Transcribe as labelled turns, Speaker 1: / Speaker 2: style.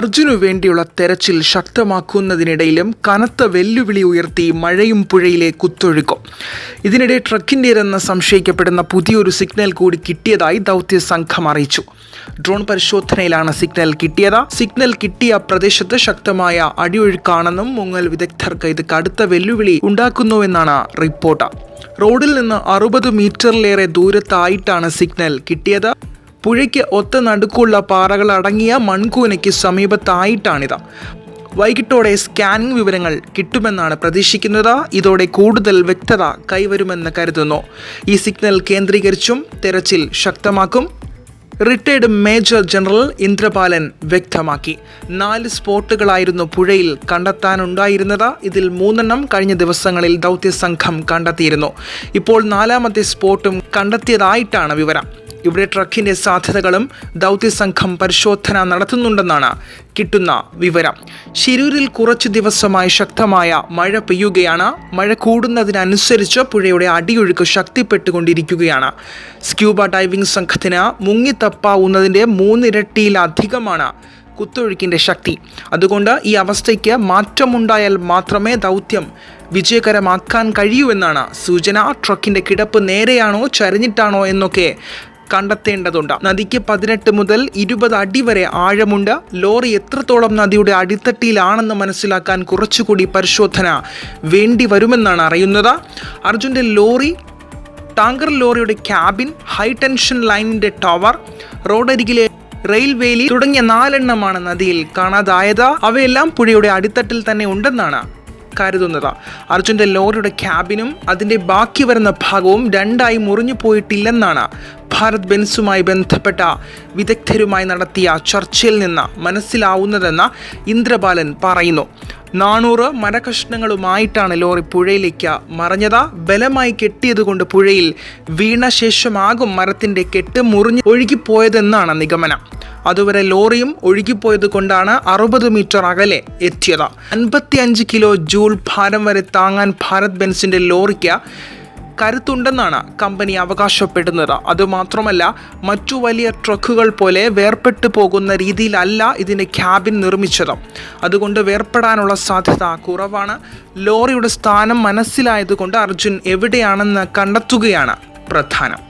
Speaker 1: അർജുനു വേണ്ടിയുള്ള തെരച്ചിൽ ശക്തമാക്കുന്നതിനിടയിലും കനത്ത വെല്ലുവിളി ഉയർത്തി മഴയും പുഴയിലെ കുത്തൊഴുക്കും. ഇതിനിടെ ട്രക്കിന്റേതെന്ന് സംശയിക്കപ്പെടുന്ന പുതിയൊരു സിഗ്നൽ കൂടി കിട്ടിയതായി ദൗത്യ സംഘം അറിയിച്ചു. ഡ്രോൺ പരിശോധനയിലാണ് സിഗ്നൽ കിട്ടിയത്. സിഗ്നൽ കിട്ടിയ പ്രദേശത്ത് ശക്തമായ അടിയൊഴുക്കാണെന്നും മുങ്ങൽ വിദഗ്ധർക്ക് ഇത് കടുത്ത വെല്ലുവിളി ഉണ്ടാക്കുന്നുവെന്നാണ് റിപ്പോർട്ട്. റോഡിൽ നിന്ന് അറുപത് മീറ്ററിലേറെ ദൂരത്തായിട്ടാണ് സിഗ്നൽ കിട്ടിയത്. പുഴയ്ക്ക് ഒത്ത നടുക്കുള്ള പാറകൾ അടങ്ങിയ മൺകൂനയ്ക്ക് സമീപത്തായിട്ടാണിത്. വൈകിട്ടോടെ സ്കാനിംഗ് വിവരങ്ങൾ കിട്ടുമെന്നാണ് പ്രതീക്ഷിക്കുന്നത്. ഇതോടെ കൂടുതൽ വ്യക്തത കൈവരുമെന്ന് കരുതുന്നു. ഈ സിഗ്നൽ കേന്ദ്രീകരിച്ചും തെരച്ചിൽ ശക്തമാക്കും. റിട്ടയർഡ് മേജർ ജനറൽ ഇന്ദ്രപാലൻ വ്യക്തമാക്കി. നാല് സ്പോട്ടുകളായിരുന്നു പുഴയിൽ കണ്ടെത്താനുണ്ടായിരുന്നത്. ഇതിൽ മൂന്നെണ്ണം കഴിഞ്ഞ ദിവസങ്ങളിൽ ദൗത്യസംഘം കണ്ടെത്തിയിരുന്നു. ഇപ്പോൾ നാലാമത്തെ സ്പോട്ടും കണ്ടെത്തിയതായിട്ടാണ് വിവരം. ഇവിടെ ട്രക്കിന്റെ സാധ്യതകളും ദൗത്യസംഘം പരിശോധന നടത്തുന്നുണ്ടെന്നാണ് കിട്ടുന്ന വിവരം. ശിരൂരിൽ കുറച്ചു ദിവസമായി ശക്തമായ മഴ പെയ്യുകയാണ്. മഴ കൂടുന്നതിനനുസരിച്ച് പുഴയുടെ അടിയൊഴുക്ക് ശക്തിപ്പെട്ടുകൊണ്ടിരിക്കുകയാണ്. സ്ക്യൂബ ഡൈവിംഗ് സംഘത്തിന് മുങ്ങിത്തപ്പാവുന്നതിന്റെ മൂന്നിരട്ടിയിലധികമാണ് കുത്തൊഴുക്കിന്റെ ശക്തി. അതുകൊണ്ട് ഈ അവസ്ഥയ്ക്ക് മാറ്റമുണ്ടായാൽ മാത്രമേ ദൗത്യം വിജയകരമാക്കാൻ കഴിയൂ എന്നാണ് സൂചന. ട്രക്കിന്റെ കിടപ്പ് നേരെയാണോ ചരിഞ്ഞിട്ടാണോ എന്നൊക്കെ കണ്ടെത്തേണ്ടതുണ്ട്. നദിക്ക് പതിനെട്ട് മുതൽ ഇരുപത് അടി വരെ ആഴമുണ്ട്. ലോറി എത്രത്തോളം നദിയുടെ അടിത്തട്ടിയിലാണെന്ന് മനസ്സിലാക്കാൻ കുറച്ചുകൂടി പരിശോധന വേണ്ടി വരുമെന്നാണ് അറിയുന്നത്. അർജുന്റെ ലോറി ടാങ്കർ ലോറിയുടെ ക്യാബിൻ ഹൈ ടെൻഷൻ ലൈനിന്റെ ടവർ റോഡരികിലെ റെയിൽവേലി തുടങ്ങിയ നാലെണ്ണമാണ് നദിയിൽ കാണാതായത്. അവയെല്ലാം പുഴയുടെ അടിത്തട്ടിൽ തന്നെ ഉണ്ടെന്നാണ് കരുതുന്നത്. അർജുന്റെ ലോറിയുടെ ക്യാബിനും അതിന്റെ ബാക്കി വരുന്ന ഭാഗവും രണ്ടായി മുറിഞ്ഞു പോയിട്ടില്ലെന്നാണ് ഭാരത് ബെൻസുമായി ബന്ധപ്പെട്ട വിദഗ്ധരുമായി നടത്തിയ ചർച്ചയിൽ നിന്ന് മനസ്സിലാവുന്നതെന്ന് ഇന്ദ്രബാലൻ പറയുന്നു. നാനൂറ് മരകഷ്ണങ്ങളുമായിട്ടാണ് ലോറി പുഴയിലേക്ക് മറഞ്ഞത്. ബലമായി കെട്ടിയതുകൊണ്ട് പുഴയിൽ വീണ ശേഷമാകും മരത്തിന്റെ കെട്ട് മുറിഞ്ഞ് ഒഴുകിപ്പോയതെന്നാണ് നിഗമനം. അതുവരെ ലോറിയും ഒഴുകിപ്പോയത് കൊണ്ടാണ് അറുപത് മീറ്റർ അകലെ എത്തിയത്. അൻപത്തിയഞ്ച് കിലോ ജൂൾ ഭാരം വരെ താങ്ങാൻ ഭാരത് ബെൻസിന്റെ ലോറിക്ക് കരുത്തുണ്ടെന്നാണ് കമ്പനി അവകാശപ്പെടുന്നത്. അതുമാത്രമല്ല മറ്റു വലിയ ട്രക്കുകൾ പോലെ വേർപെട്ടു പോകുന്ന രീതിയിലല്ല ഇതിന്റെ ക്യാബിൻ നിർമ്മിച്ചത്. അതുകൊണ്ട് വേർപെടാനുള്ള സാധ്യത കുറവാണ്. ലോറിയുടെ സ്ഥാനം മനസ്സിലായതുകൊണ്ട് അർജുൻ എവിടെയാണെന്ന് കണ്ടെത്തുകയാണ് പ്രധാനം.